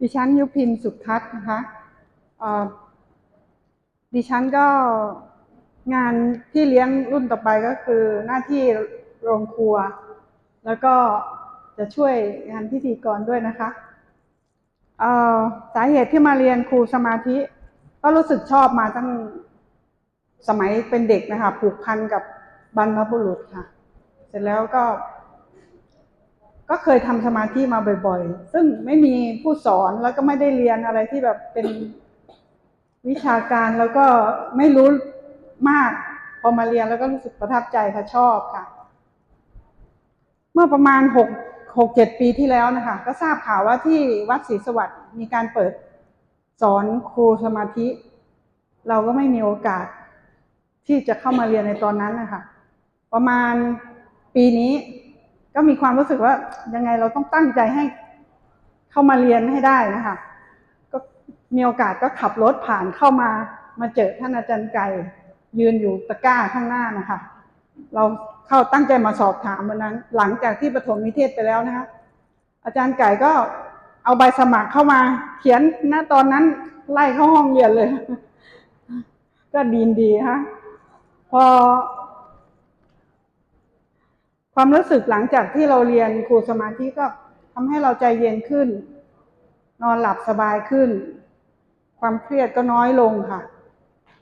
ดิฉันยุพินสุขทัศน์นะคะดิฉันก็งานที่เลี้ยงรุ่นต่อไปก็คือหน้าที่โรงครัว แล้วก็จะช่วยงานพิธีกรด้วยนะคะเอ่อสาเหตุที่มาเรียนครูสมาธิ ก็รู้สึกชอบมาตั้งสมัยเป็นเด็กนะคะผูกพันกับบรรพบุรุษค่ะ เสร็จแล้วก็ ก็เคยทำสมาธิมาบ่อยๆ ซึ่งไม่มีผู้สอนแล้วก็ไม่ได้เรียนอะไรที่แบบเป็นวิชาการแล้วก็ไม่รู้มาก พอมาเรียนแล้วก็รู้สึกประทับใจค่ะชอบค่ะ เมื่อประมาณหกหกเจ็ดปีที่แล้วนะคะ ก็ทราบข่าวว่าที่วัดศรีสวัสดิ์มีการเปิดสอนครูสมาธิ เราก็ไม่มีโอกาสที่จะเข้ามาเรียนในตอนนั้นนะคะ ประมาณปีนี้ ก็มีความรู้สึกว่ายังไงเราต้องตั้งใจให้เข้ามาเรียนให้ได้นะคะก็มีโอกาสก็ขับรถผ่านเข้ามามาเจอท่านอาจารย์ไก่ยืนอยู่ตะกร้าข้างหน้านะคะ เราเข้าตั้งใจมาสอบถามวันนั้น หลังจากที่ปฐมนิเทศไปแล้วนะคะ อาจารย์ไก่ก็เอาใบสมัครเข้ามา เขียนณตอนนั้นไล่เข้าห้องเรียนเลย ก็ดีนดีฮะพอ ความรู้สึกหลังจากที่เราเรียนครูสมาธิก็ทำให้เราใจเย็นขึ้น นอนหลับสบายขึ้น ความเครียดก็น้อยลงค่ะ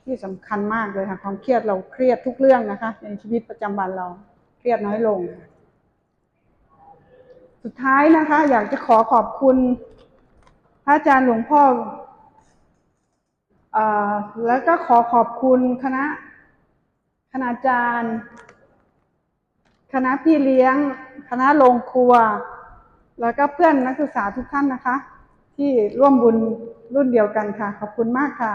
ที่สำคัญมากเลยค่ะ ความเครียดเราเครียดทุกเรื่องนะคะ ในชีวิตประจำวันเราเครียดน้อยลง สุดท้ายนะคะ อยากจะขอขอบคุณ พระอาจารย์หลวงพ่ออแล้วก็ขอขอบคุณคณะคณาจารย์ คณะพี่เลี้ยง คณะโรงครัว แล้วก็เพื่อนนักศึกษาทุกท่านนะคะ ที่ร่วมบุญรุ่นเดียวกันค่ะ ขอบคุณมากค่ะ